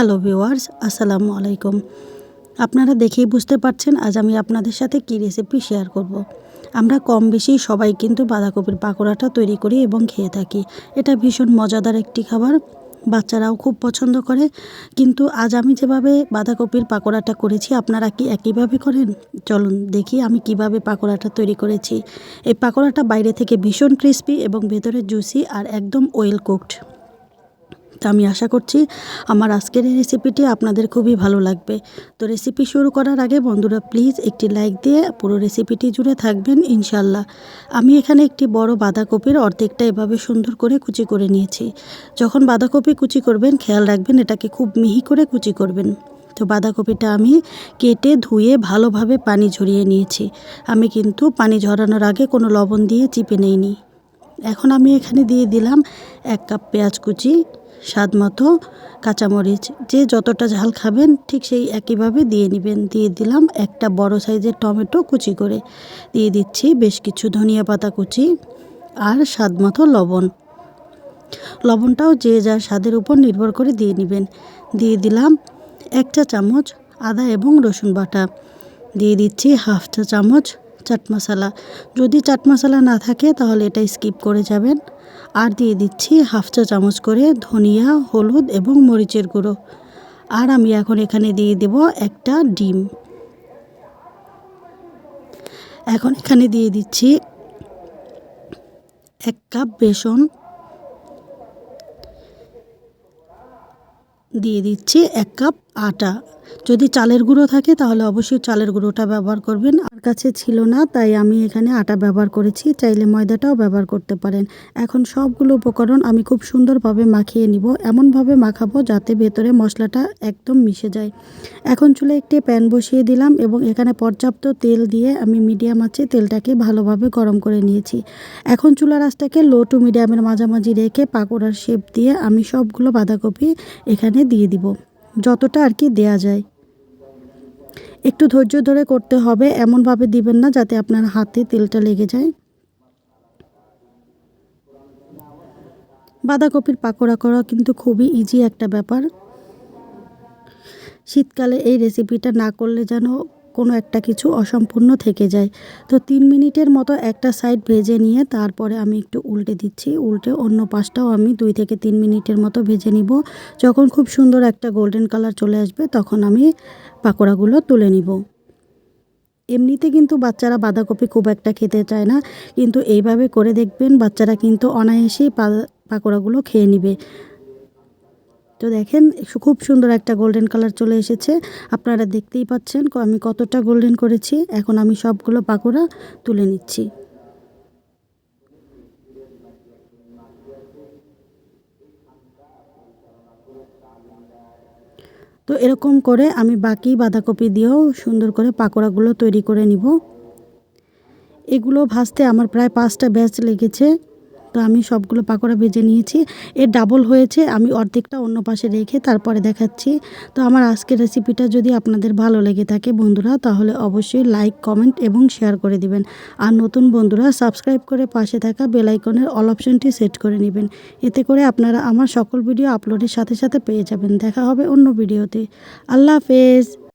Hello viewers আসসালামু আলাইকুম। আপনারা দেখেই বুঝতে পারছেন, আজ আমি আপনাদের সাথে কী রেসিপি শেয়ার করব। আমরা কম বেশি সবাই কিন্তু বাঁধাকপির পাকোড়াটা তৈরি করি এবং খেয়ে থাকি। এটা ভীষণ মজাদার একটি খাবার। বাচ্চারাও খুব পছন্দ করে। কিন্তু আজ আমি যেভাবে বাঁধাকপির পাকোড়াটা করেছি, আপনারা কি একইভাবে করেন? চলুন দেখি আমি কীভাবে পাকোড়াটা তৈরি করেছি। এই পাকোড়াটা বাইরে থেকে ভীষণ ক্রিস্পি এবং ভেতরে জুসি আর একদম ওয়েল কুকড তো আমি আশা করছি আমার আজকের এই রেসিপিটি আপনাদের খুবই ভালো লাগবে। তো রেসিপি শুরু করার আগে বন্ধুরা প্লিজ একটি লাইক দিয়ে পুরো রেসিপিটি জুড়ে থাকবেন ইনশাল্লাহ আমি এখানে একটি বড় বাঁধাকপির অর্ধেকটা এভাবে সুন্দর করে কুচি করে নিয়েছি। যখন বাঁধাকপি কুচি করবেন, খেয়াল রাখবেন এটাকে খুব মিহি করে কুচি করবেন। তো বাঁধাকপিটা আমি কেটে ধুয়ে ভালোভাবে পানি ঝরিয়ে নিয়েছি। আমি কিন্তু পানি ঝরানোর আগে কোনো লবণ দিয়ে চিপে নেইনি। এখন আমি এখানে দিয়ে দিলাম এক কাপ পেঁয়াজ কুচি স্বাদ মতো কাঁচামরিচ, যে যতটা ঝাল খাবেন ঠিক সেই একইভাবে দিয়ে নেবেন। দিয়ে দিলাম একটা বড় সাইজের টমেটো কুচি করে। দিয়ে দিচ্ছি বেশ কিছু ধনিয়া পাতা কুচি আর স্বাদ মতো লবণ। লবণটাও যে যার স্বাদের উপর নির্ভর করে দিয়ে নেবেন। দিয়ে দিলাম এক চা চামচ আদা এবং রসুন বাটা। দিয়ে দিচ্ছি হাফ চা চামচ চাট মশলা। যদি চাট মশলা না থাকে তাহলে এটা স্কিপ করে যাবেন। আর দিয়ে দিচ্ছি হাফ চা চামচ করে ধনিয়া, হলুদ এবং মরিচের গুঁড়ো। আর আমি এখন এখানে দিয়ে দেব একটা ডিম। এখন এখানে দিয়ে দিচ্ছি এক কাপ বেসন। দিয়ে দিচ্ছি এক কাপ আটা। যদি চালের গুঁড়ো থাকে, তাহলে অবশ্যই চালের গুঁড়োটা ব্যবহার করবেন। আর কাছে ছিল না, তাই আমি এখানে আটা ব্যবহার করেছি। চাইলে ময়দাটাও ব্যবহার করতে পারেন। এখন সবগুলো উপকরণ আমি খুব সুন্দরভাবে মাখিয়ে নিব। এমনভাবে মাখাবো যাতে ভেতরে মশলাটা একদম মিশে যায়। এখন চুলে একটি প্যান বসিয়ে দিলাম এবং এখানে পর্যাপ্ত তেল দিয়ে আমি মিডিয়াম আছে তেলটাকে ভালোভাবে গরম করে নিয়েছি। এখন চুলার আঁচটাকে লো টু মিডিয়ামের মাঝামাঝি রেখে পাকোড়ার শেপ দিয়ে আমি সবগুলো বাঁধাকপি এখানে দিয়ে দিব। যতটা আর কি দেয়া যায়। একটু ধৈর্য ধরে করতে হবে, এমনভাবে দিবেন না যাতে আপনার হাতে তেলটা লেগে যায়। বাঁধাকপির পাকোড়া করা কিন্তু খুবই ইজি একটা ব্যাপার। শীতকালে এই রেসিপিটা না করলে যেন কোনো একটা কিছু অসম্পূর্ণ থেকে যায়। তো তিন মিনিটের মতো একটা সাইড ভেজে নিয়ে তারপরে আমি একটু উল্টে দিচ্ছি। উল্টে অন্য পাশটাও আমি দুই থেকে তিন মিনিটের মতো ভেজে নিব। যখন খুব সুন্দর একটা গোল্ডেন কালার চলে আসবে তখন আমি পাকোড়াগুলো তুলে নিব। এমনিতে কিন্তু বাচ্চারা বাঁধাকপি খুব একটা খেতে চায় না। কিন্তু এইভাবে করে দেখবেন বাচ্চারা কিন্তু অনায়াসেই পাকোড়াগুলো খেয়ে নিবে। তো দেখেন খুব সুন্দর একটা গোল্ডেন কালার চলে এসেছে। আপনারা দেখতেই পাচ্ছেন আমি কতটা গোল্ডেন করেছি। এখন আমি সবগুলো পাকোড়া তুলে নিচ্ছি। তো এরকম করে আমি বাকি বাঁধাকপি দিয়েও সুন্দর করে পাকোড়াগুলো তৈরি করে নিব। এগুলো ভাজতে আমার প্রায় পাঁচটা ব্যাচ লেগেছে। তো আমি সবগুলো পাকোড়া ভেজে নিয়েছি। এর ডাবল হয়েছে, আমি অর্ধেকটা অন্য পাশে রেখে তারপরে দেখাচ্ছি। তো আমার আজকের রেসিপিটা যদি আপনাদের ভালো লেগে থাকে বন্ধুরা, তাহলে অবশ্যই লাইক কমেন্ট এবং শেয়ার করে দিবেন। আর নতুন বন্ধুরা সাবস্ক্রাইব করে পাশে থাকা বেলাইকনের অল অপশনটি সেট করে নেবেন। এতে করে আপনারা আমার সকল ভিডিও আপলোডের সাথে সাথে পেয়ে যাবেন। দেখা হবে অন্য ভিডিওতে আল্লাহ হাফেজ!